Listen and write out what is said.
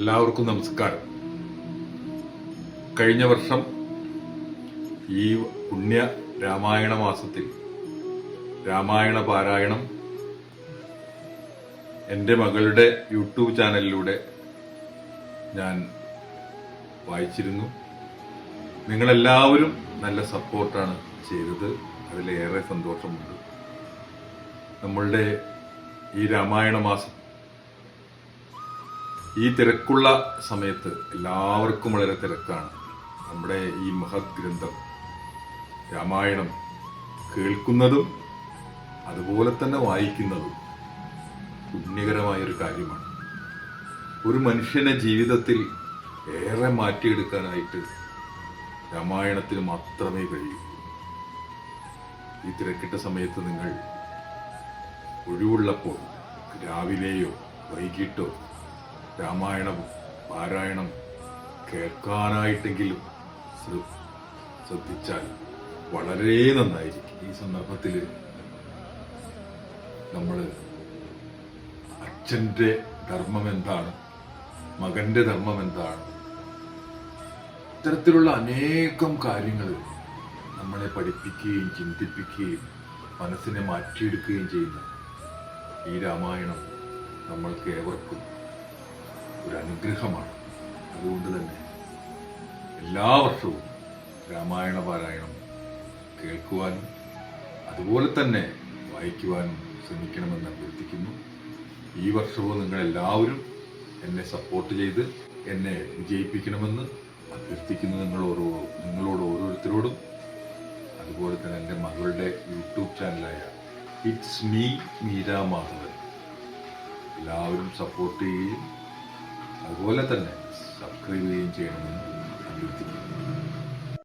എല്ലാവർക്കും നമസ്കാരം. കഴിഞ്ഞ വർഷം ഈ പുണ്യ രാമായണ മാസത്തിൽ രാമായണ പാരായണം എന്റെ മകളുടെ യൂട്യൂബ് ചാനലിലൂടെ ഞാൻ വായിച്ചിരുന്നു. നിങ്ങളെല്ലാവരും നല്ല സപ്പോർട്ടാണ് ചെയ്തത്. അതിലേറെ സന്തോഷമുണ്ട്. നമ്മളുടെ ഈ രാമായണ മാസം ഈ തിരക്കുള്ള സമയത്ത് എല്ലാവർക്കും വളരെ തിരക്കാണ്. നമ്മുടെ ഈ മഹത് ഗ്രന്ഥം രാമായണം കേൾക്കുന്നതും അതുപോലെ തന്നെ വായിക്കുന്നതും പുണ്യകരമായൊരു കാര്യമാണ്. ഒരു മനുഷ്യനെ ജീവിതത്തിൽ ഏറെ മാറ്റിയെടുക്കാനായിട്ട് രാമായണത്തിന് മാത്രമേ കഴിയൂ. ഈ തിരക്കിട്ട സമയത്ത് നിങ്ങൾ ഒഴിവുള്ളപ്പോൾ രാവിലെയോ വൈകിട്ടോ രാമായണം പാരായണം കേൾക്കാനായിട്ടെങ്കിലും ശ്രദ്ധിച്ചാൽ വളരെ നന്നായിരിക്കും. ഈ സന്ദർഭത്തിൽ നമ്മൾ അച്ഛന്റെ ധർമ്മം എന്താണ്? മകന്റെ ധർമ്മം എന്താണ്? ഇത്തരത്തിലുള്ള അനേകം കാര്യങ്ങൾ നമ്മളെ പഠിപ്പിക്കുകയും ചിന്തിപ്പിക്കുകയും മനസ്സിനെ മാറ്റിയെടുക്കുകയും ചെയ്യുന്ന ഈ രാമായണം നമ്മൾക്ക് ഏവർക്കും ഒരു അനുഗ്രഹമാണ് അതുകൊണ്ട് തന്നെ എല്ലാ വർഷവും രാമായണ പാരായണം കേൾക്കുവാനും അതുപോലെ തന്നെ വായിക്കുവാനും ശ്രമിക്കണമെന്ന് അഭ്യർത്ഥിക്കുന്നു. ഈ വർഷവും നിങ്ങളെല്ലാവരും എന്നെ സപ്പോർട്ട് ചെയ്ത് എന്നെ വിജയിപ്പിക്കണമെന്ന് അഭ്യർത്ഥിക്കുന്നു നിങ്ങൾ ഓരോ നിങ്ങളോട് ഓരോരുത്തരോടും. അതുപോലെ തന്നെ എന്റെ മകളുടെ യൂട്യൂബ് ചാനലായ ഇറ്റ്സ് മീ മീര മാധവൻ. എല്ലാവരും സപ്പോർട്ട് ചെയ്യുകയും അതുപോലെ തന്നെ സബ്സ്ക്രൈബ് ചെയ്യുകയും ചെയ്യണമെന്ന് അഭ്യർത്ഥിക്കുന്നു.